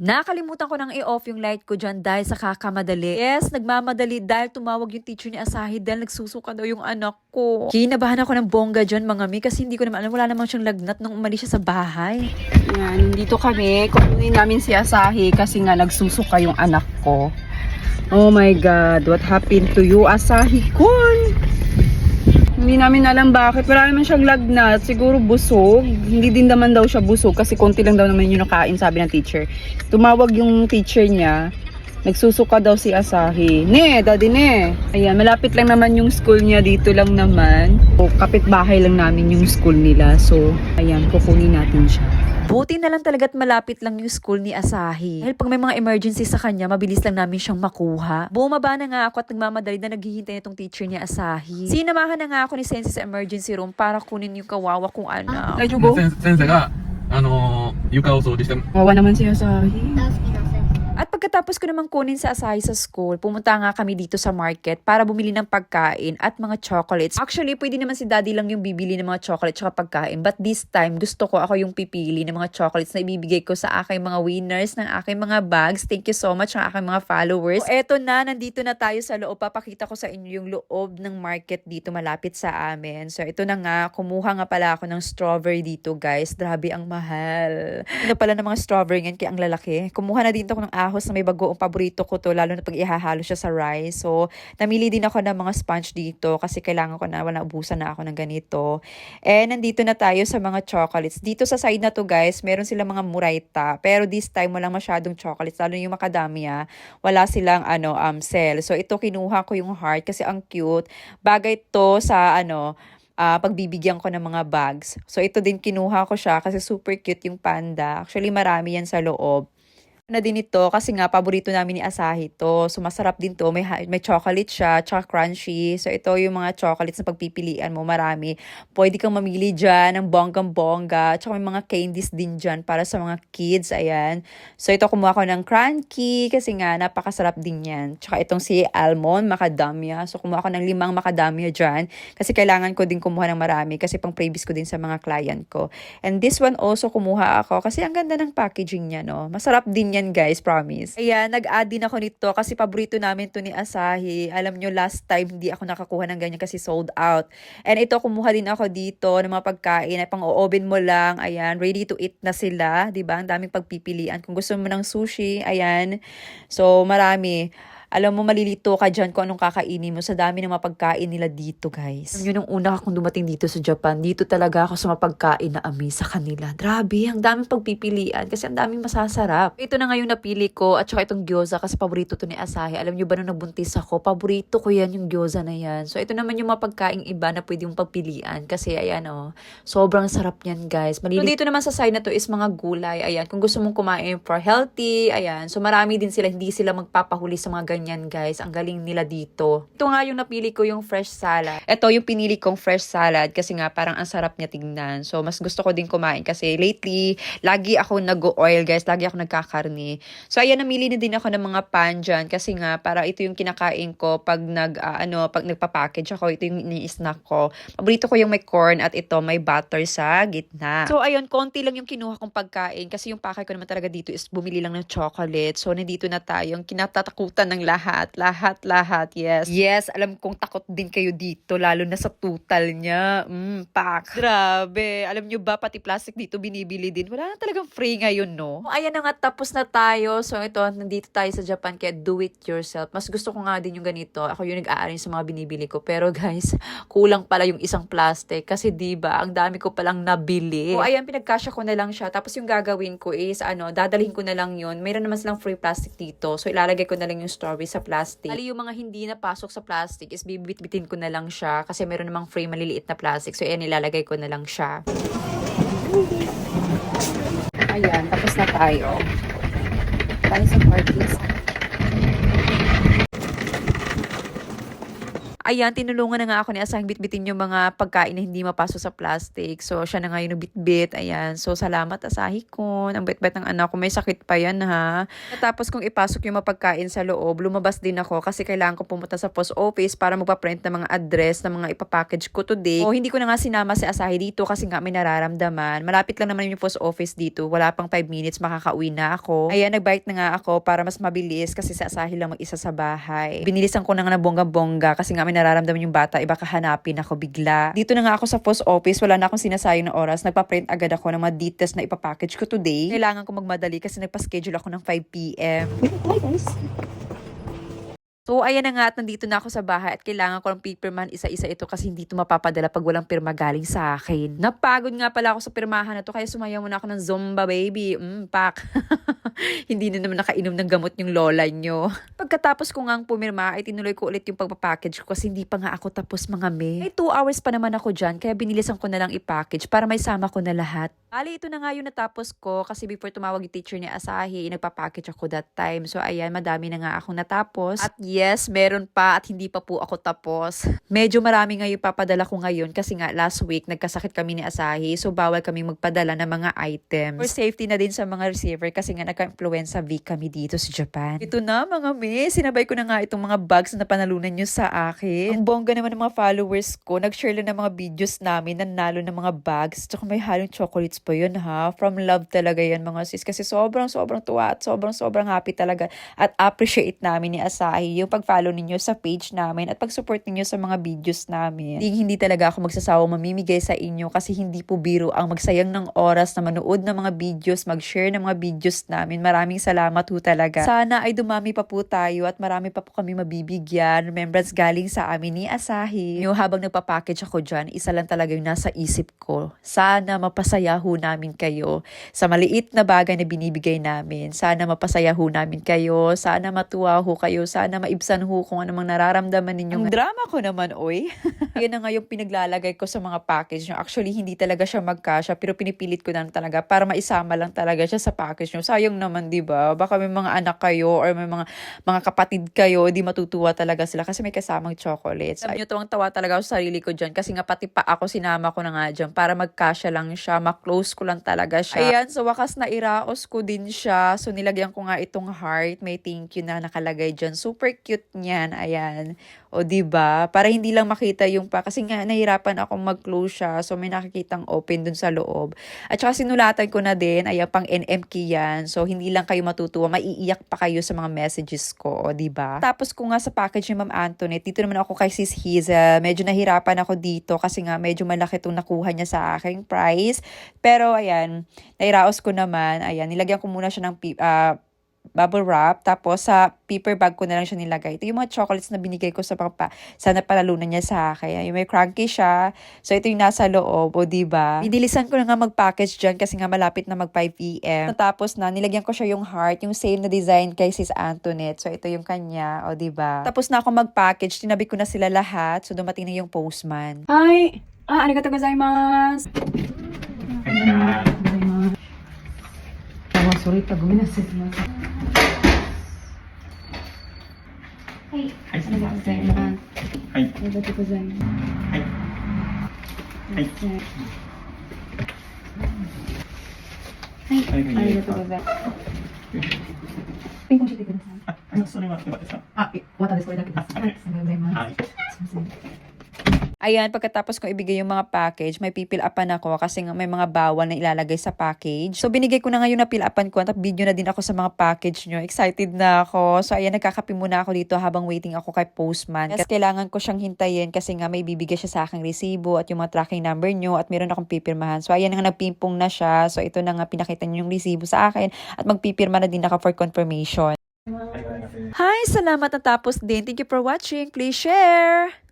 Nakalimutan ko nang i-off yung light ko dyan dahil sa kakamadali. Yes, nagmamadali dahil tumawag yung teacher ni Asahi dahil nagsusuka daw yung anak ko. Kinabahan ako ng bongga dyan mga mi kasi hindi ko naman alam wala namang siyang lagnat nung umalis siya sa bahay. Yan, nandito kami. Kukunin namin si Asahi kasi nga nagsusuka yung anak ko. Oh my God, what happened to you, Asahi Kun? Hindi namin alam bakit. Wala naman siyang lagnat. Siguro busog. Hindi din naman daw siya busog kasi konti lang daw naman yung nakain, sabi ng teacher. Tumawag yung teacher niya. Nagsusuka daw si Asahi. Ne, daddy ne. Ayan, malapit lang naman yung school niya. Dito lang naman. O, kapitbahay lang namin yung school nila. So, ayan, kukunin natin siya. Buti na lang talaga't malapit lang yung school ni Asahi. Dahil pag may mga emergency sa kanya, mabilis lang namin siyang makuha. Bumaba na nga ako at nagmamadali na naghihintay itong teacher ni Asahi. Sinamahan na nga ako ni Sensei sa emergency room para kunin yung kawawa kong anak. 大丈夫先先生が、あのー床を掃除して Kawawa naman si Asahi. At pagkatapos ko naman kunin sa Asahi sa school, pumunta nga kami dito sa market para bumili ng pagkain at mga chocolates. Actually, pwede naman si daddy lang yung bibili ng mga chocolates at pagkain. But this time, gusto ko ako yung pipili ng mga chocolates na ibibigay ko sa aking mga winners ng aking mga bags. Thank you so much ng aking mga followers. So, eto na, nandito na tayo sa loob. Papakita ko sa inyo yung loob ng market dito malapit sa amin. So, ito na nga, kumuha nga pala ako ng strawberry dito, guys. Grabe ang mahal. Ano pala ng mga strawberry ngayon, kaya ang lalaki. Kumuha na din ako ng ahos na may bagoong paborito ko to, lalo na pag ihahalo siya sa rice. So, namili din ako ng mga sponge dito kasi kailangan ko na, wala, ubusan na ako ng ganito. Eh, nandito na tayo sa mga chocolates. Dito sa side na to, guys, meron silang mga murayta. Pero this time, walang masyadong chocolates, lalo yung macadamia. Wala silang, ano, um, sell. So, ito, kinuha ko yung heart kasi ang cute. Bagay to sa, ano, ah, pagbibigyan ko ng mga bags. So, ito din kinuha ko siya kasi super cute yung panda. Actually, marami yan sa loob na din ito kasi nga paborito namin ni Asahi to. So masarap din to. May, may chocolate siya, tsaka crunchy. So ito yung mga chocolates na pagpipilian mo. Marami. Pwede kang mamili dyan ng bonggang-bongga. Tsaka may mga candies din dyan para sa mga kids. Ayan. So ito kumuha ko ng crunchy kasi nga napakasarap din yan. Tsaka itong si almond, macadamia. So kumuha ko ng limang macadamia dyan kasi kailangan ko din kumuha ng marami kasi pang previous ko din sa mga client ko. And this one also kumuha ako kasi ang ganda ng packaging niya, no? Masarap din yan, guys, promise. Ayan, nag-add din ako nito kasi paborito namin to ni Asahi. Alam nyo, last time hindi ako nakakuha ng ganyan kasi sold out. And ito, kumuha din ako dito ng mga pagkain. Ay, pang oven mo lang. Ayan, ready to eat na sila. ba Ang daming pagpipilian. Kung gusto mo ng sushi, ayan. So, marami alam mo, malilito ka dyan kung anong kakainin mo sa dami ng mga pagkain nila dito, guys. Nyo, nung una akong dumating dito sa Japan, dito talaga ako sa mapagkain na ami sa kanila. Grabe, ang daming pagpipilian kasi ang daming masasarap. Ito na ngayon napili ko at saka itong gyoza kasi paborito to ni Asahi. Alam nyo ba nung nabuntis ako, paborito ko yan yung gyoza na yan. So, ito naman yung mga pagkain iba na pwede mong pagpilian kasi ayan oh, sobrang sarap niyan, guys. Malili- so, dito naman sa side na to is mga gulay. Ayan, kung gusto mong kumain for healthy, ayan. So, marami din sila, hindi sila magpapahuli sa mga ganyan, guys. Ang galing nila dito. Ito nga yung napili ko yung fresh salad. Ito yung pinili kong fresh salad kasi nga parang ang sarap niya tingnan. So, mas gusto ko din kumain kasi lately, lagi ako nag-oil, guys. Lagi ako nagkakarni. So, ayan, namili na din ako ng mga pan dyan kasi nga para ito yung kinakain ko pag nag, ah, ano, pag nagpa-package ako. Ito yung ini-snack ko. Paborito ko yung may corn at ito may butter sa gitna. So, ayun, konti lang yung kinuha kong pagkain kasi yung pakay ko naman talaga dito is bumili lang ng chocolate. So, nandito na tayo. Yung kinatatakutan ng lahat. Lahat, lahat. Yes. Yes, alam kong takot din kayo dito, lalo na sa total niya. Mm, pak. Grabe. Alam nyo ba, pati plastic dito binibili din. Wala na talagang free ngayon, no? Ayan na nga, tapos na tayo. So, ito, nandito tayo sa Japan, kaya do it yourself. Mas gusto ko nga din yung ganito. Ako yung nag-aaring sa mga binibili ko. Pero guys, kulang pala yung isang plastic. Kasi di ba ang dami ko palang nabili. So, ayan, pinagkasya ko na lang siya. Tapos yung gagawin ko is, ano, dadalhin ko na lang yun. Mayroon naman silang free plastic dito. So, ilalagay ko na lang yung strawberry sa plastic. Ali, yung mga hindi na pasok sa plastic is bibit-bitin ko na lang siya. Kasi meron namang free maliliit na plastic. So, ayan, ilalagay ko na lang siya. Ayan, tapos na tayo. Tayo sa parties. Ayan, tinulungan na nga ako ni Asahing bitbitin yung mga pagkain na hindi mapasok sa plastic. So, siya na nga yung bitbit. Ayan. So, salamat Asahi ko. Ang bit-bit ng anak ko. May sakit pa yan ha. Tapos kung ipasok yung mapagkain sa loob, lumabas din ako kasi kailangan ko pumunta sa post office para magpa-print ng mga address ng mga ipapackage ko today. O hindi ko na nga sinama si Asahi dito kasi nga may nararamdaman. Malapit lang naman yung post office dito. Wala pang 5 minutes makakauwi na ako. Ayan, nag-bike na nga ako para mas mabilis kasi si Asahi lang mag-isa sa bahay. Binilisan ko na nga na bongga-bongga kasi nga may nararamdaman yung bata. Iba kahanapin ako bigla. Dito na nga ako sa post office. Wala na akong sinasayang na oras. Nagpa-print agad ako ng mga details na ipapackage ko today. Kailangan ko magmadali kasi nagpa-schedule ako ng 5 p.m. So, ayan na nga at nandito na ako sa bahay at kailangan ko ng paperman isa-isa ito kasi hindi ito mapapadala pag walang pirma galing sa akin. Napagod nga pala ako sa pirmahan na to kaya sumayaw muna ako ng Zumba baby. Mm, pak. hindi na naman nakainom ng gamot yung lola nyo. Pagkatapos ko ngang pumirma ay tinuloy ko ulit yung pagpapackage ko kasi hindi pa nga ako tapos mga me. May 2 hours pa naman ako dyan kaya binilisan ko na lang i-package para may sama ko na lahat. Bali, ito na nga yung natapos ko kasi before tumawag yung teacher ni Asahi, nagpa-package ako that time. So, ayan, madami na nga akong natapos. At yes, meron pa at hindi pa po ako tapos. Medyo marami nga yung papadala ko ngayon kasi nga last week nagkasakit kami ni Asahi. So, bawal kami magpadala ng mga items. For safety na din sa mga receiver kasi nga nagka-influenza week kami dito sa Japan. Ito na mga me, sinabay ko na nga itong mga bags na napanalunan nyo sa akin. Ang bongga naman ng mga followers ko, nag-share lang ng mga videos namin, nanalo ng mga bags. Tsaka may halong chocolates pa yun ha. From love talaga yan mga sis. Kasi sobrang sobrang tuwa at sobrang sobrang happy talaga. At appreciate namin ni Asahi yung pag-follow ninyo sa page namin at pag-support ninyo sa mga videos namin. Hindi, hindi talaga ako magsasawa mamimigay sa inyo kasi hindi po biro ang magsayang ng oras na manood ng mga videos, mag-share ng mga videos namin. Maraming salamat po talaga. Sana ay dumami pa po tayo at marami pa po kami mabibigyan. Remembrance galing sa amin ni Asahi. Yung habang nagpa-package ako dyan, isa lang talaga yung nasa isip ko. Sana mapasaya ho namin kayo sa maliit na bagay na binibigay namin. Sana mapasaya ho namin kayo. Sana matuwa ho kayo. Sana maibsan ho kung anumang nararamdaman ninyo. Ang drama ko naman, oy. Yan na nga yung pinaglalagay ko sa mga package nyo. Actually, hindi talaga siya magkasya, pero pinipilit ko na lang talaga para maisama lang talaga siya sa package nyo. Sayang naman, di ba? Baka may mga anak kayo or may mga mga kapatid kayo, di matutuwa talaga sila kasi may kasamang chocolates. Alam nyo, tuwang-tawa talaga ako sa sarili ko dyan kasi nga pati pa ako sinama ko na nga dyan para magkasya lang siya, maklose ko lang talaga siya. Ayan, sa wakas na iraos ko din siya. So, nilagyan ko nga itong heart. May thank you na nakalagay dyan. Super cute niyan. Ayan. O, di ba Para hindi lang makita yung pa. Kasi nga, nahirapan akong mag-close siya. So, may nakikitang open dun sa loob. At saka sinulatan ko na din. Ayan, pang NMK yan. So, hindi lang kayo matutuwa. Maiiyak pa kayo sa mga messages ko. O, di ba Tapos ko nga sa package ni Ma'am Antoinette, dito naman ako kay Sis Hazel. Medyo nahirapan ako dito kasi nga medyo malaki itong nakuha niya sa aking price. Pero, ayan, nairaos ko naman. Ayan, nilagyan ko muna siya ng ah, bubble wrap. Tapos, sa paper bag ko na lang siya nilagay. Ito yung mga chocolates na binigay ko sa papa. Sana palalunan niya sa akin. Yung may cranky siya. So, ito yung nasa loob. O, diba? Idilisan ko na nga mag-package dyan kasi nga malapit na mag 5 p.m. Tapos na, nilagyan ko siya yung heart. Yung same na design kay Sis Antoinette. So, ito yung kanya. O, diba? Tapos na ako mag-package. Tinabi ko na sila lahat. So, dumating na yung postman. Hi! Ah, arigatou gozaimasu! Ah, sorry, pag guminasip na. Hi. Arigatou gozaimasu. はい。Arigatou gozaimasu. はい。はい。はい。はい。ありがとうございます。ピンポンしてください。あ、それは、いかがですかあ、え、わたです。これだけです。はい、ありがとうございます。はい。すみません。Ayan, pagkatapos kong ibigay yung mga package, may pipil upan ako kasi may mga bawal na ilalagay sa package. So, binigay ko na ngayon na pil upan ko at video na din ako sa mga package nyo. Excited na ako. So, ayan, nagkakape muna ako dito habang waiting ako kay postman. Kasi kailangan ko siyang hintayin kasi nga may bibigay siya sa aking resibo at yung mga tracking number nyo at meron akong pipirmahan. So, ayan nga, nagpimpong na siya. So, ito na nga, pinakita nyo yung resibo sa akin at magpipirma na din ako for confirmation. Hi! Salamat na tapos din. Thank you for watching. Please share!